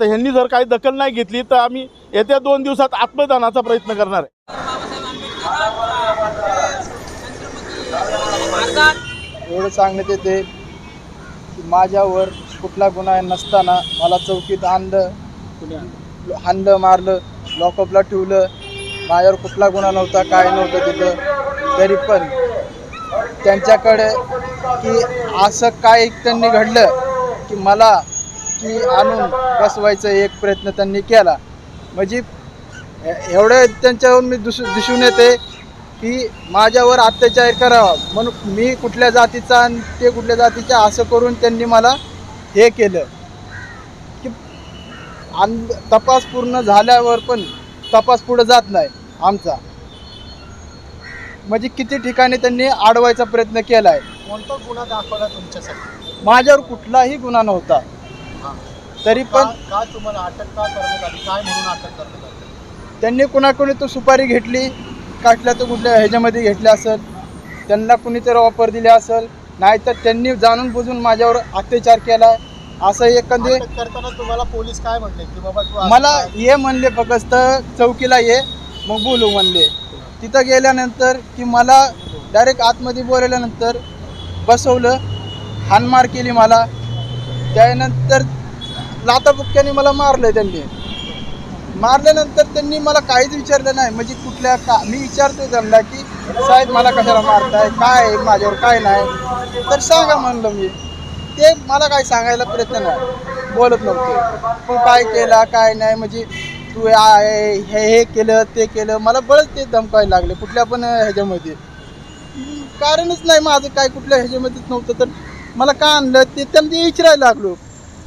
तर ह्यांनी जर काही दखल नाही घेतली तर आम्ही येत्या दोन दिवसात आत्मदानाचा प्रयत्न करणार आहे. एवढं सांगण्यात येते की माझ्यावर कुठला गुन्हा नसताना मला चौकीत आणलं आणलं मारलं. लॉकअपला ठेवलं. माझ्यावर कुठला गुन्हा नव्हता काय नव्हतं तिथं. तरी पण त्यांच्याकडे की असं काय त्यांनी घडलं की मला की आणून बसवायचा एक प्रयत्न त्यांनी केला. म्हणजे एवढं त्यांच्यावर मी दुस दिसून येते की माझ्यावर अत्याचार करावा. म्हणून मी कुठल्या जातीचा आणि ते कुठल्या जातीचा असं करून त्यांनी मला हे केलं. आणि तपास पूर्ण झाल्यावर पण तपास पुढे जात नाही आमचा. म्हणजे किती ठिकाणी त्यांनी अडवायचा प्रयत्न केला आहे कोणता गुन्हा दाखवला तुमच्यासाठी? माझ्यावर कुठलाही गुन्हा नव्हता. तरी पण का का तुम्हाला अटक का करण्यात आली? काय म्हणून अटक करण्यात आली? त्यांनी कुणाकुणी तो सुपारी घेतली काटल्या तर कुठल्या ह्याच्यामध्ये घेतल्या असेल त्यांना कुणीतरी ऑफर दिली असेल नाहीतर त्यांनी जाणून बुजून माझ्यावर अत्याचार केला असं अटक करताना तुम्हाला पोलीस काय म्हणले? की बाबा तू मला ये म्हणले फक्त चौकीला ये मग बोलू म्हणले. तिथं गेल्यानंतर की मला डायरेक्ट आतमध्ये बोलवल्यानंतर बसवलं हानमार केली मला. त्यानंतर लाताबुक्क्याने मला मारलं त्यांनी. मारल्यानंतर त्यांनी मला काहीच विचारलं नाही. म्हणजे कुठल्या का मी विचारतो त्यांना की साहेब मला कशाला मारताय? काय आहे? माझ्यावर काय नाही? तर सांगा म्हणलं मी. ते मला काय सांगायला प्रयत्न नाही बोलत नव्हते. तू काय केला काय नाही म्हणजे तू हे हे केलं ते केलं. मला बळच ते धमकायला लागले कुठल्या पण ह्याच्यामध्ये. कारणच नाही माझं काय कुठल्या ह्याच्यामध्येच नव्हतं तर मला का आणलं? ते त्यांना विचारायला लागलो.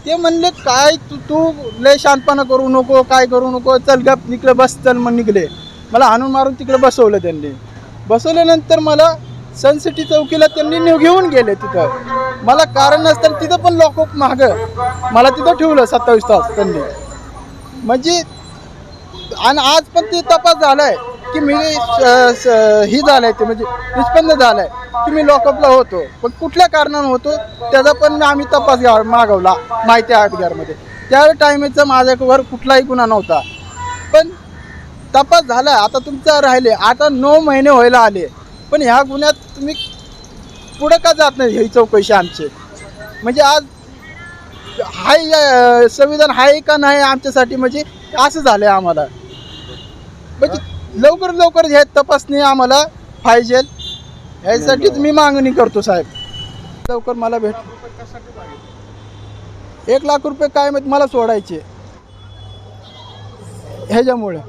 ते म्हणले काय तू तू लय शांतपणा करू नको काय करू नको चल गप निघलं बस चल मग निघले. मला हाणून मारून तिकडे बसवलं त्यांनी. बसवल्यानंतर मला सनसिटी चौकीला त्यांनी नेऊ- घेऊन गेले तिथं. मला कारण नसताना तिथं पण लॉकअप मागं. मला तिथं ठेवलं सत्तावीस तास त्यांनी. म्हणजे आणि आज पण ते तपास झालाय की मी स- स- ही झालंय ते म्हणजे निष्पन्न झालाय की मी लॉकअपला होतो. पण कुठल्या कारणानं होतो त्याचा पण आम्ही तपास घ्या मागवला माहिती आठगारमध्ये त्या टायमेचा माझ्यावर कुठलाही गुन्हा नव्हता. पण तपास झाला आता तुमचा राहिले आता नऊ महिने व्हायला आले. पण ह्या गुन्ह्यात तुम्ही पुढं का जात नाही ही चौकशी आमची? म्हणजे आज हाय संविधान आहे का नाही आमच्यासाठी? म्हणजे असं झालं आहे आम्हाला. म्हणजे लवकर लवकर हे तपासणी आम्हाला पाहिजे. ह्यासाठीच मी मागणी करतो साहेब. लवकर मला भेट. एक लाख रुपये काय माहीत मला सोडायचे. ह्याच्यामुळे.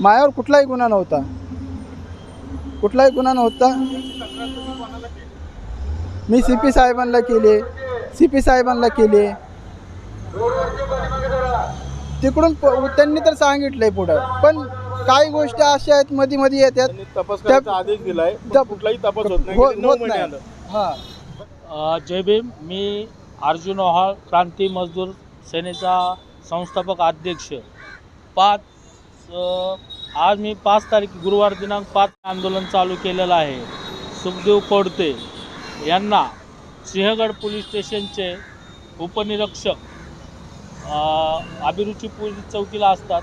माझ्यावर कुठलाही गुन्हा नव्हता. कुठलाही गुन्हा नव्हता. मी सी पी साहेबांना केले. सी पी साहेबांना केले. तिकडून त्यांनी तर सांगितलंय पुढं. पण काही गोष्टी अशा आहेत मध्ये मध्ये येतात तपास आदेश दिलाय कुठलाही तपास होत नाही हो- जय भीम मी अर्जुन ओहाळ क्रांती मजदूर सेनेचा संस्थापक अध्यक्ष. पाच आज मी पाच तारीख गुरुवार दिनांक पाच आंदोलन चालू केलेलं आहे. सुखदेव कोडते यांना सिंहगड पोलीस स्टेशनचे उपनिरीक्षक अभिरुची पोलीस चौकीला असतात.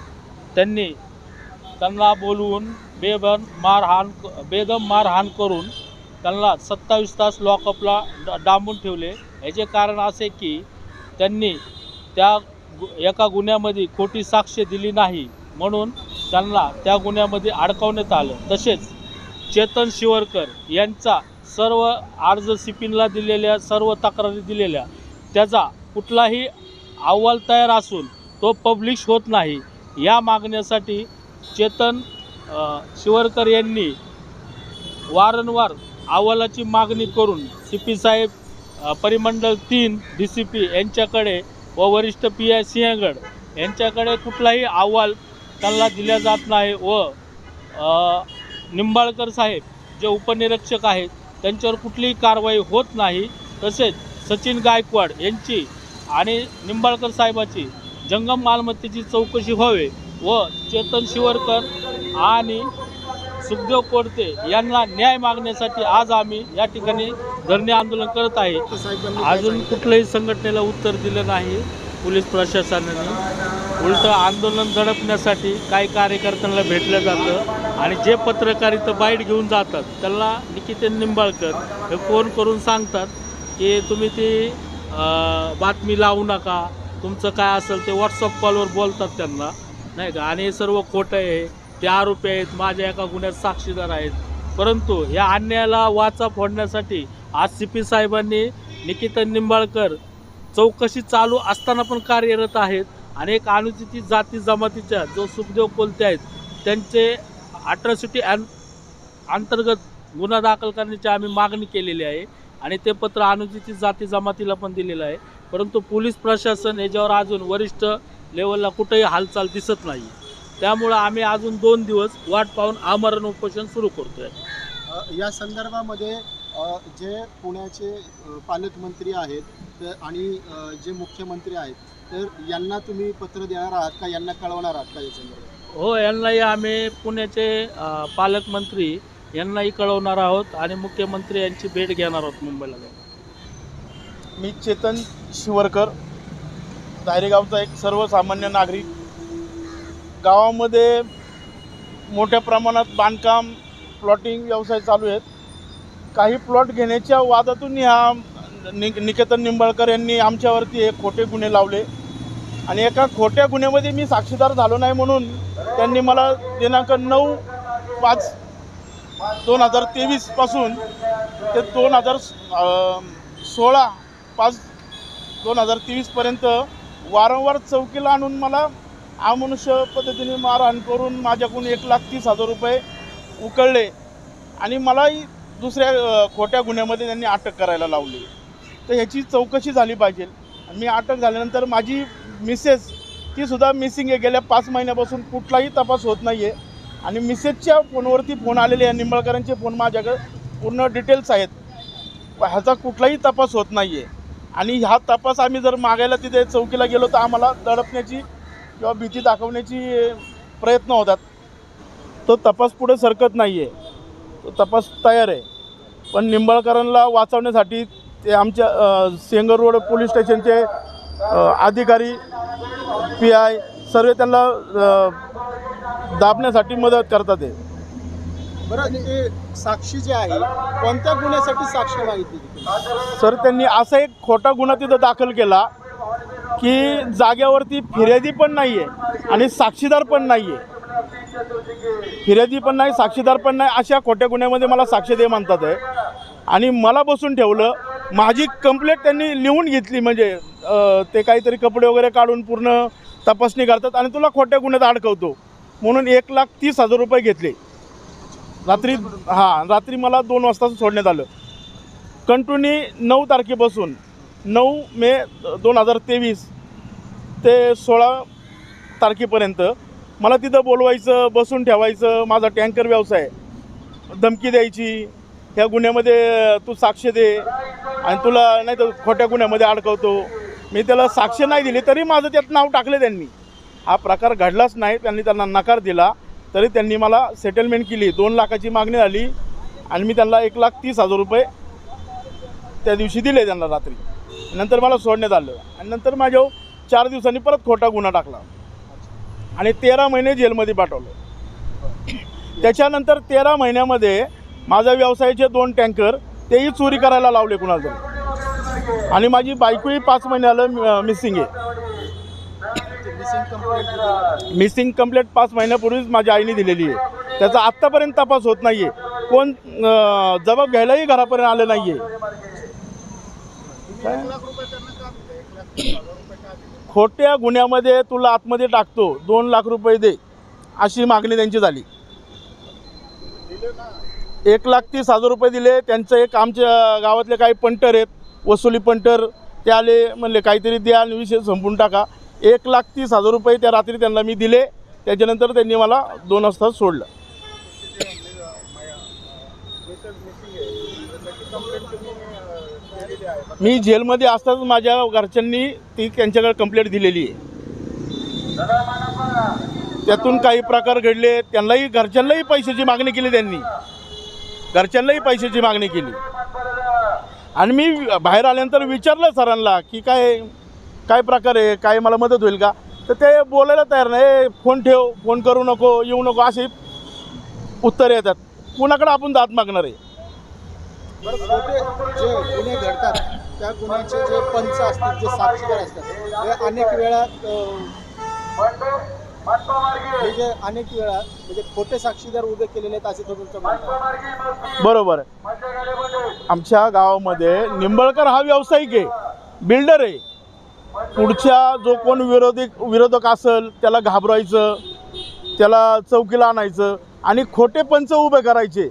त्यांनी त्यांना बोलवून बेदम मारहाण बेदम मारहाण करून त्यांना सत्तावीस तास लॉकअपला डांबून ठेवले. याचे कारण असे की त्यांनी त्या गु एका गुन्ह्यामध्ये खोटी साक्ष दिली नाही. म्हणून त्यांना त्या गुन्ह्यामध्ये अडकवण्यात आलं. तसेच चेतन शिवरकर यांचा सर्व अर्ज सिपिनला दिलेल्या सर्व तक्रारी दिलेल्या त्याचा कुठलाही अहवाल तयार असून तो पब्लिश होत नाही. या मागण्यासाठी चेतन शिवरकर यांनी वारंवार अहवालाची मागणी करून सी पी साहेब परिमंडल परिमंडळ तीन डी सी पी यांच्याकडे व वरिष्ठ पी आय सिंहगड यांच्याकडे कुठलाही अहवाल त्यांना दिला जात नाही व निंबाळकर साहेब जे उपनिरीक्षक आहेत त्यांच्यावर कुठलीही कारवाई होत नाही. तसेच सचिन गायकवाड यांची आणि निंबाळकर साहेबाची जंगम मालमत्तेची चौकशी व्हावे व चेतन शिवरकर आणि सुखदेव कोडते यांना न्याय मागण्यासाठी आज आम्ही या ठिकाणी धरणे आंदोलन करत आहे. अजून? कुठल्याही संघटनेला उत्तर दिलं नाही पोलीस प्रशासनाने. उलटं आंदोलन दडपण्यासाठी काही कार्यकर्त्यांना भेटलं जातं आणि जे पत्रकारिता बाईट घेऊन जातात त्यांना निकितेन निंबाळकर हे फोन करून सांगतात की तुम्ही ती बातमी लावू नका तुमचं काय असेल ते व्हॉट्सअप कॉलवर बोलतात त्यांना नाही का? आणि हे सर्व खोटं आहे ते आरोपी आहेत माझ्या एका गुन्ह्यात साक्षीदार आहेत. परंतु या अन्यायाला वाचा फोडण्यासाठी आज सी पी साहेबांनी निकितन निंबाळकर चौकशी चालू असताना पण कार्यरत आहेत. आणि एक अनुसूचित जाती जमातीच्या जो सुखदेव कोलते आहेत त्यांचे अट्रॉसिटी अंतर्गत गुन्हा दाखल करण्याची आम्ही मागणी केलेली आहे आणि ते पत्र अनुसूचित जाती जमातीला पण दिलेलं आहे. परंतु पोलीस प्रशासन याच्यावर अजून वरिष्ठ लेवलला कुठेही हालचाल दिसत नाही त्यामुळं आम्ही अजून दोन दिवस वाट पाहून आमरण उपोषण सुरू करतो आहे या संदर्भामध्ये जे पुण्याचे पालकमंत्री आहेत तर आणि जे मुख्यमंत्री आहेत तर यांना तुम्ही पत्र देणार आहात का? यांना कळवणार आहात का या संदर्भात? हो यांनाही आम्ही पुण्याचे पालकमंत्री यांनाही कळवणार आहोत आणि मुख्यमंत्री यांची भेट घेणार आहोत मुंबईला जाऊन. मी चेतन शिवरकर दायरेगावचा एक सर्वसामान्य नागरिक. गावामध्ये मोठ्या प्रमाणात बांधकाम प्लॉटिंग व्यवसाय चालू आहेत. काही प्लॉट घेण्याच्या वादातून ह्या नि निकेतन निंबाळकर यांनी आमच्यावरती हे खोटे गुन्हे लावले. आणि एका खोट्या गुन्ह्यामध्ये मी साक्षीदार झालो नाही म्हणून त्यांनी मला दिनांक नऊ पाच दोन हजार तेवीसपासून ते दोन हजार सोळा पाच दोन हजार तेवीसपर्यंत वारंवार चौकीला आणून मला आमनुष्य पद्धतीने मारहाण करून माझ्याकडून एक लाख तीस हजार रुपये उकळले. आणि मलाही दुसऱ्या खोट्या गुन्ह्यामध्ये त्यांनी अटक करायला लावली. तर ह्याची चौकशी झाली पाहिजे. आणि मी अटक झाल्यानंतर माझी मिसेस तीसुद्धा मिसिंग आहे. गेल्या पाच महिन्यापासून कुठलाही तपास होत नाही आहे आणि मिसेसच्या फोनवरती फोन आलेले आहे. निंबाळकरांचे फोन माझ्याकडे पूर्ण डिटेल्स आहेत. ह्याचा कुठलाही तपास होत नाही आहे आणि हा तपास आम्ही जर मागायला तिथे चौकीला गेलो तर आम्हाला दडपण्याची किंवा भीती दाखवण्याची प्रयत्न होतात. तो तपास पुढे सरकत नाही आहे तपास तयार आहे. पण निंबाळकरांना वाचवण्यासाठी ते आमच्या सेंगर रोड पोलीस स्टेशनचे अधिकारी पी आय सर्व त्यांना दाबण्यासाठी मदत करतात आहे बरं ते साक्षी जे आहे कोणत्या गुन्ह्यासाठी साक्ष मागितली? सर त्यांनी असा एक खोटा गुन्हा तिथं दाखल केला की जाग्यावरती फिर्यादी पण नाही आहे आणि साक्षीदार पण नाही आहे फिर्यादी पण नाही साक्षीदार पण नाही अशा खोट्या गुन्ह्यामध्ये मला साक्ष दे म्हणतात आहे आणि मला बसून ठेवलं माझी कंप्लेंट त्यांनी लिहून घेतली म्हणजे ते काहीतरी कपडे वगैरे काढून पूर्ण तपासणी करतात आणि तुला खोट्या गुन्ह्यात अडकवतो. म्हणून एक लाख तीस हजार रुपये घेतले. रात्री हां रात्री मला दोन वाजता सोडण्यात आलं. कंटिन्यू नऊ तारखेपासून नऊ मे दोन हजार तेवीस ते सोळा तारखेपर्यंत मला तिथं बोलवायचं बसून ठेवायचं माझा टँकर व्यवसाय धमकी द्यायची ह्या गुन्ह्यामध्ये तू साक्ष दे आणि तुला नाही तर खोट्या गुन्ह्यामध्ये अडकवतो. मी त्याला साक्ष नाही दिली तरी माझं त्यात नाव टाकलं त्यांनी. हा प्रकार घडलाच नाही त्यांनी त्यांना नकार दिला तरी त्यांनी मला सेटलमेंट केली. दोन लाखाची मागणी झाली आणि मी त्यांना एक लाख तीस हजार रुपये त्या दिवशी दिले त्यांना रात्री. नंतर मला सोडण्यात आलं आणि नंतर माझ्या चार दिवसांनी परत खोटा गुन्हा टाकला. आणि तेरा महिने जेलमध्ये पाठवलं. त्याच्यानंतर तेरा महिन्यामध्ये माझ्या व्यवसायाचे दोन टँकर तेही चोरी करायला लावले कुणाला तरी. आणि माझी बायकोही पाच महिन्याला मिसिंग आहे. मिसिंग कंप्लेंट पाच महिन्यापूर्वीच माझ्या आईने दिलेली आहे. त्याचा आत्तापर्यंत तपास होत नाही आहे कोण जबाब घ्यायलाही घरापर्यंत आलं नाही आहे खोट्या गुन्ह्यामध्ये तुला आतमध्ये टाकतो. दोन लाख रुपये दे. अशी मागणी त्यांची झाली. एक लाख तीस हजार रुपये दिले. त्यांचं एक आमच्या गावातले काही पंटर आहेत वसुली पंटर ते आले म्हणले काहीतरी द्या आणि विषय संपून टाका. एक लाख तीस हजार रुपये त्या रात्री त्यांना मी दिले. त्याच्यानंतर त्यांनी मला दोन वाजता सोडलं. मी जेलमध्ये असताच माझ्या घरच्यांनी ती त्यांच्याकडे कंप्लेंट दिलेली आहे. त्यातून काही प्रकार घडले त्यांनाही घरच्यांनाही पैशाची मागणी केली त्यांनी. घरच्यांनाही पैशाची मागणी केली. आणि मी बाहेर आल्यानंतर विचारलं सरांना की काय काय प्रकार आहे काय मला मदत होईल का? तर ते बोलायला तयार नाही. फोन ठेव फोन करू नको येऊ नको असे उत्तर येतात. कुणाकडे आपण दात मागणार आहे? बरं जे गुन्हे घडतात त्या गुन्ह्याचे जे पंच असतात जे साक्षीदार असतात हे अनेक वेळा हे जे अनेक वेळा म्हणजे खोटे साक्षीदार उभे केलेले आहेत असे तुमचं म्हणणं आहे. बरोबर आहे. आमच्या गावामध्ये निंबळकर हा व्यावसायिक आहे बिल्डर आहे. पुढच्या जो कोण विरोधी विरोधक असेल त्याला घाबरायचं त्याला चौकीला आणायचं आणि खोटे पंच उभे करायचे.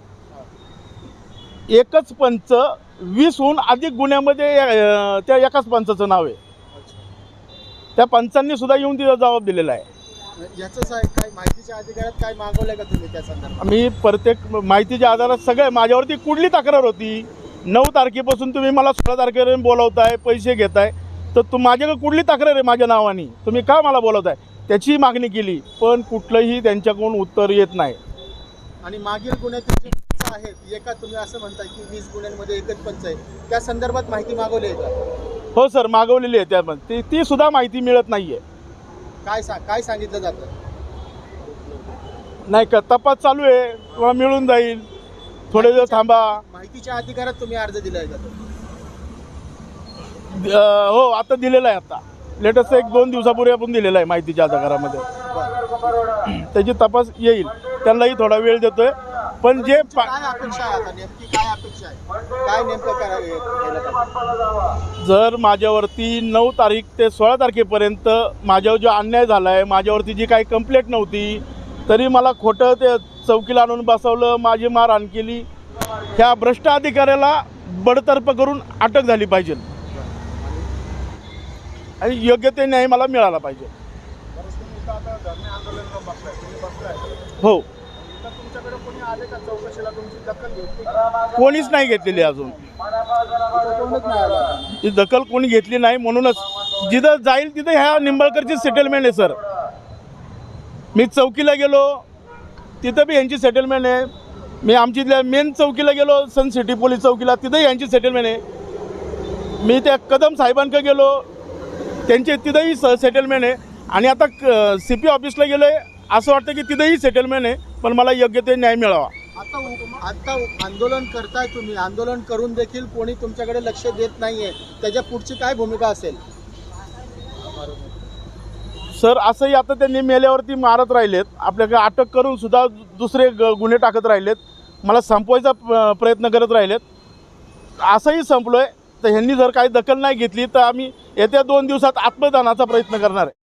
एकच पंच वीसहून अधिक गुन्ह्यामध्ये त्या एकाच पंचाचं नाव आहे. त्या पंचांनी सुद्धा येऊन तिथं जबाब दिलेला आहे. याचं सा- काय माहितीच्या अधिकारात काय मागवलंय का तुम्ही त्या संदर्भात? मी प्रत्येक माहितीच्या आधारात सगळे माझ्यावरती कुठली तक्रार होती? नऊ तारखेपासून तुम्ही मला सोळा तारखेपर्यंत बोलवताय पैसे घेताय. तर तू माझ्याकडे कुठली तक्रार आहे माझ्या नावाने? तुम्ही का मला बोलवताय? त्याची मागणी केली पण कुठलंही त्यांच्याकडून उत्तर येत नाही. आणि मागील गुन्ह्यातील आहेत एका तुम्ही असं म्हणताय की वीस गुन्ह्यांमध्ये एकच पंच आहे. त्या संदर्भात माहिती मागवली आहे का? हो सर मागवलेली आहे त्यामध्ये ती ती सुद्धा माहिती मिळत नाही आहे काय सा काय सांगितलं जातं? नाही का तपास चालू आहे. तुम्हाला मिळून जाईल. थोडे दिवस थांबा. माहितीच्या अधिकारात तुम्ही अर्ज दिलाय का? अं, हो आता दिलेला आहे आता. लेटेस्ट एक दोन दिवसापूर्वी आपण दिलेला आहे माहितीच्या अधिकारामध्ये. त्याची तपास येईल. त्यांनाही थोडा वेळ देतोय. पण जे पा- काय अपेक्षा आहे आता? नेमकी काय अपेक्षा आहे? काय नेमकं करावे केलं पाहिजे जर माझ्यावरती नऊ तारीख ते सोळा तारखेपर्यंत माझ्यावर जो अन्याय झाला आहे माझ्यावरती जी काही कंप्लेंट नव्हती तरी मला खोटं ते चौकीला आणून बसवलं माझी मारहाण केली. ह्या भ्रष्ट अधिकाऱ्याला बडतर्फ करून अटक झाली पाहिजे. आणि योग्य ते न्याय मला मिळाला पाहिजे. हो. तुमच्याकडे कोणी आले का चौकशीला? तुमची दखल घेतली कोणीच नाही घेतलेली अजून. कोणच नाही आला दखल कोणी घेतली नाही म्हणूनच जिथं जाईल तिथं ह्या निंबाळकरची सेटलमेंट आहे सर मी चौकीला गेलो तिथं बी यांची सेटलमेंट आहे. मी आमची मेन चौकीला गेलो सन सिटी पोलीस चौकीला तिथंही यांची सेटलमेंट आहे. मी त्या कदम साहेबांकडे गेलो त्यांचे तिथंही स सेटलमेंट आहे. आणि आता सी पी ऑफिसला गेलो आहे असं वाटतं की तिथंही सेटलमेंट आहे पण मला योग्य ते न्याय मिळावा. आता आंदोलन करताय तुम्ही. आंदोलन करून देखील कोणी तुमच्याकडे लक्ष देत नाहीये. त्याच्या पुढची काय भूमिका असेल? सर असंही आता त्यांनी मेल्यावरती मारत राहिलेत. आपल्याकडे अटक करून सुद्धा दुसरे ग गुन्हे टाकत राहिलेत. मला संपवायचा प्रयत्न करत राहिलेत. असंही संपलो आहे तर ह्यांनी जर काही दखल नाही घेतली तर आम्ही येत्या दोन दिवसात आत्मदानाचा प्रयत्न करणार आहे.